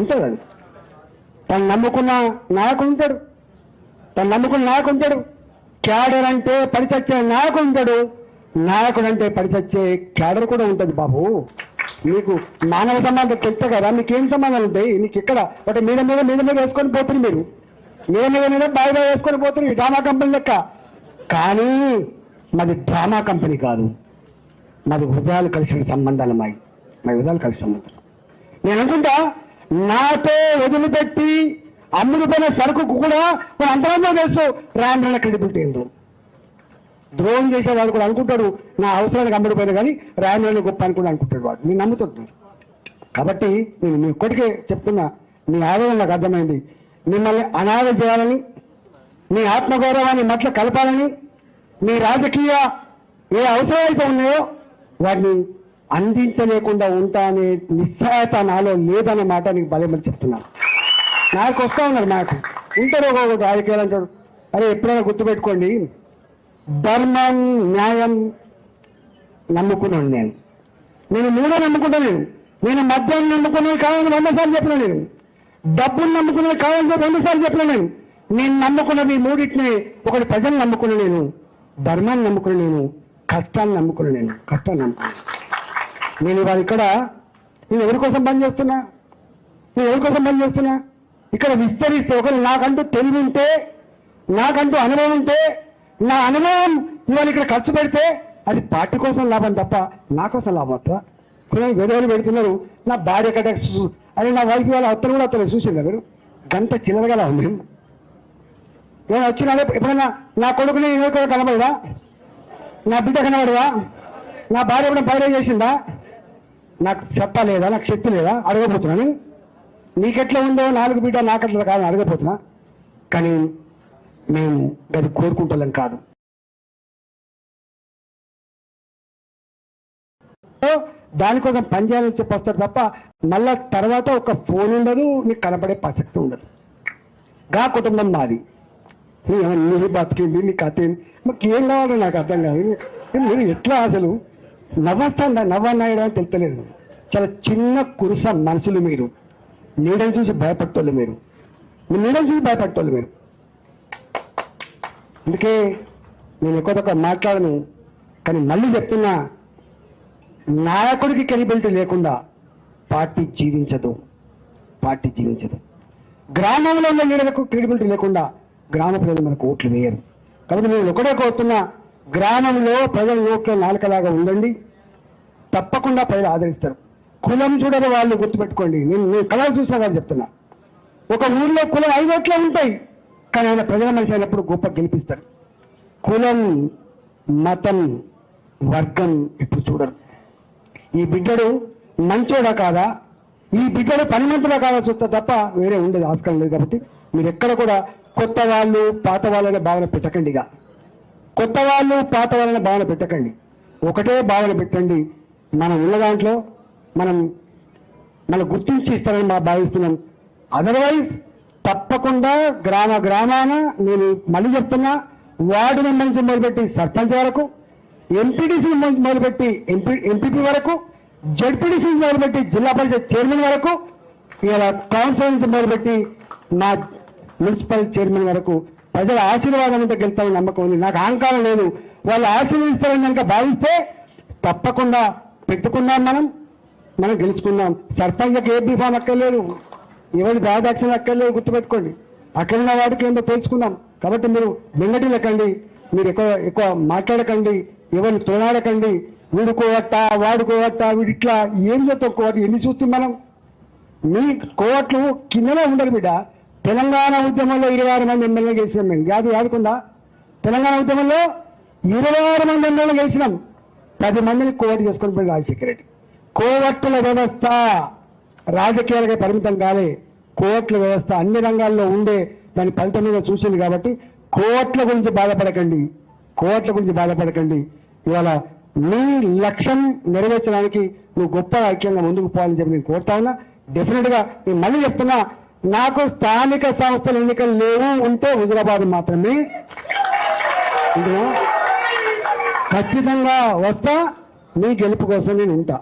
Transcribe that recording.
ఉంటాడు అది తను నమ్ముకున్న నాయకుడు ఉంటాడు. తను నమ్ముకున్న నాయకుడు ఉంటాడు. క్యాడర్ అంటే పడిచచ్చే నాయకుడు ఉంటాడు. నాయకుడు అంటే పడిచచ్చే క్యాడర్ కూడా ఉంటుంది బాబు. మీకు మానవ సంబంధం తెలుసు కదా మీకు ఏం సంబంధాలు ఉంటాయి? మీకు ఇక్కడ ఒకటి మీద మీద మీద మీద వేసుకొని పోతుంది మీరు. మీద మీద మీద బాగా వేసుకొని పోతుంది డ్రామా కంపెనీ లెక్క. కానీ మాది డ్రామా కంపెనీ కాదు. మాది హృదయాలు కలిసిన సంబంధాలు మాయి మా హృదయాలు కలిసి సంబంధాలు. నేను అనుకుంటా నాతో వదిలిపెట్టి అమ్ముడుపోయిన సరుకుకు కూడా మన అంతరంలో తెలుసు. రాండ్రన్న క్రెడిబిలిటీ ఏందో. ద్రోహం చేసేవాడు కూడా అనుకుంటాడు నా అవసరానికి అమ్ముడుపోయిన కానీ రాండ్రన్న గొప్ప అని కూడా అనుకుంటాడు వాడు. నేను నమ్ముతున్నాను కాబట్టి నేను మీ ఒక్కటికే చెప్తున్నా మీ ఆవేదన నాకు అర్థమైంది. మిమ్మల్ని అనాథ చేయాలని మీ ఆత్మగౌరవాన్ని మట్ల కలపాలని మీ రాజకీయ ఏ అవసరాలు అయితే ఉన్నాయో వాటిని అందించలేకుండా ఉంటా అనే నిస్సహాయత నాలో లేదనే మాట నీకు బలమని చెప్తున్నాను నాకు వస్తా ఉన్నారు నాకు ఉంటారు ఒక రాజకీయాలు అంటాడు. అరే ఎప్పుడైనా గుర్తుపెట్టుకోండి. ధర్మం న్యాయం నమ్ముకున్నాను నేను. నేను మూడో నమ్ముకుంటా నేను. నేను మద్యాన్ని నమ్ముకునే కావాలని వంద సార్లు చెప్పిన నేను. డబ్బును నమ్ముకునే కావాలని రెండుసార్లు చెప్పిన నేను. నేను నమ్ముకున్న ఈ మూడింటిని ఒకటి ప్రజలు నమ్ముకున్న నేను. ధర్మాన్ని నమ్ముకున్న నేను. కష్టాన్ని నమ్ముకున్న నేను. కష్టాన్ని నమ్ముకున్నాను నేను ఇవాళ ఇక్కడ నేను ఎవరి కోసం పని చేస్తున్నా? నేను ఎవరి కోసం పని చేస్తున్నా? ఇక్కడ విస్తరిస్తే ఒకరు నాకంటూ తెలివి ఉంటే నాకంటూ అనుభవం ఉంటే నా అనుభవం ఇవాళ ఇక్కడ ఖర్చు పెడితే అది పార్టీ కోసం లాభం తప్ప నా కోసం లాభం వస్తా కొన్ని పెడుతున్నారు నా భార్య కట అది నా వైఫ్ వాళ్ళ అత్తలు కూడా అత్తలు చూసిందా మీరు? గంట చిల్లరగా ఉంది. నేను వచ్చినా ఎప్పుడైనా నా కొడుకుని ఎవరికైనా కనబడదా? నా బిడ్డ కనబడదా? నా భార్య ఎప్పుడైనా బయట చేసిందా? నాకు సత్తా లేదా నాకు శక్తి లేదా అడగబోతున్నాను నీకెట్లా ఉందో నాలుగు బిడ్డ నాకెట్లా కాదని అడగబోతున్నా. కానీ మేము అది కోరుకుంటాం కాదు. దానికోసం పనిచేయాలని చెప్పి వస్తారు తప్ప మళ్ళా తర్వాత ఒక ఫోన్ ఉండదు నీకు కనపడే ప్రసక్తి ఉండదు. గా కుటుంబం మాది. నీ బతికింది నీ కథ ఏంది? మాకు ఏం కావాలో నాకు అర్థం కాదు. మీరు ఎట్లా అసలు? నవ్వస్తాను నవ్వన్నాయుడు అని తెలుతలేదు చాలా చిన్న కురుస మనుషులు మీరు. నీడని చూసి భయపడతాళ్ళు మీరు. నీడలు చూసి భయపడతాళ్ళు మీరు. అందుకే నేను ఎక్కువ తక్కువ మాట్లాడను కానీ మళ్ళీ చెప్తున్నా నాయకుడికి క్రెడిబిలిటీ లేకుండా పార్టీ జీవించదు. పార్టీ జీవించదు. గ్రామంలో ఉన్న లీడర్లకు క్రెడిబిలిటీ లేకుండా గ్రామ ప్రజలు మనకు ఓట్లు వేయరు. కాబట్టి నేను ఒకటే కోరుతున్నా గ్రామంలో ప్రజల ఓట్ల నాలుకలాగా ఉండండి. తప్పకుండా ప్రజలు ఆదరిస్తారు. కులం చూడని వాళ్ళు గుర్తుపెట్టుకోండి. నేను నేను కళలు చూసిన కానీ చెప్తున్నా. ఒక ఊర్లో కులం ఐదు ఉంటాయి. కానీ ఆయన ప్రజల మనిషి అయినప్పుడు గొప్ప గెలిపిస్తారు. కులం మతం వర్గం ఇప్పుడు చూడరు. ఈ బిడ్డడు మంచోడా కాదా? ఈ బిడ్డడు పనిమంతుడా కాదా చూస్తా తప్ప వేరే ఉండేది ఆస్కారం లేదు కాబట్టి మీరు ఎక్కడ కూడా కొత్త వాళ్ళు పాత వాళ్ళనే భావన పెట్టకండిగా కొత్త వాళ్ళు పాత వాళ్ళని భావన పెట్టకండి. ఒకటే భావన పెట్టండి. మనం ఉన్న దాంట్లో మనం మన గుర్తించి ఇస్తారని మా భావిస్తున్నాం. అదర్వైజ్ తప్పకుండా గ్రామ గ్రామాన నేను మళ్ళీ చెప్తున్నా వార్డు మెంబర్ నుంచి మొదలుపెట్టి సర్పంచ్ వరకు ఎంపీటీసీ మొదలుపెట్టి ఎంపీ ఎంపీపీ వరకు జడ్పీటీసీ మొదలుపెట్టి జిల్లా పరిషత్ చైర్మన్ వరకు ఇలా కౌన్సిల్ నుంచి మొదలుపెట్టి మా మున్సిపల్ చైర్మన్ వరకు ప్రజల ఆశీర్వాదం ఉంటే గెలుస్తామని నమ్మకం ఉంది. నాకు అహంకారం లేదు. వాళ్ళు ఆశీర్వదిస్తారని కనుక భావిస్తే తప్పకుండా పెట్టుకుందాం మనం. మనం గెలుచుకుందాం సర్పంచ్కి ఏ బీఫామ్ అక్కర్లేదు. ఎవరి దాదాక్షణ అక్కర్లేదు గుర్తుపెట్టుకోండి. అక్కడున్న వాడికి ఏంటో తెలుసుకుందాం. కాబట్టి మీరు వెంగటి లెక్కండి మీరు ఎక్కువ ఎక్కువ మాట్లాడకండి. ఎవరిని తోనాడకండి వీడుకోవట్ట వాడుకోవట్ట వీడిట్లా ఏం చేత ఎన్ని చూస్తుంది మనం? మీ కోవట్లు కిందనే ఉండరు బిడ్డ. తెలంగాణ ఉద్యమంలో ఇరవై ఆరు మంది ఎమ్మెల్యే గెలిచినాం మేము. యాది యాదుకుందా తెలంగాణ ఉద్యమంలో ఇరవై ఆరు మంది ఎమ్మెల్యే గెలిచినాం. పది మందిని కోవట్ చేసుకొని పోయి రాజశేఖర రెడ్డి. కోవట్టుల వ్యవస్థ రాజకీయాలకే పరిమితం కాలే. కోవట్ల వ్యవస్థ అన్ని రంగాల్లో ఉండే దాని ఫలితం మీద చూసింది కాబట్టి కోవట్ల గురించి బాధపడకండి. కోవట్ల గురించి బాధపడకండి. ఇవాళ నీ లక్ష్యం నెరవేర్చడానికి నువ్వు గొప్ప ఐక్యంగా ముందుకు పోవాలని చెప్పి నేను కోరుతా ఉన్నా. డెఫినెట్గా నేను మళ్ళీ చెప్తున్నా నాకు స్థానిక సంస్థల ఎన్నికలు లేవు ఉంటే హుజరాబాద్ మాత్రమే. ఖచ్చితంగా వస్తా మీ గెలుపు కోసం నేను ఉంటా.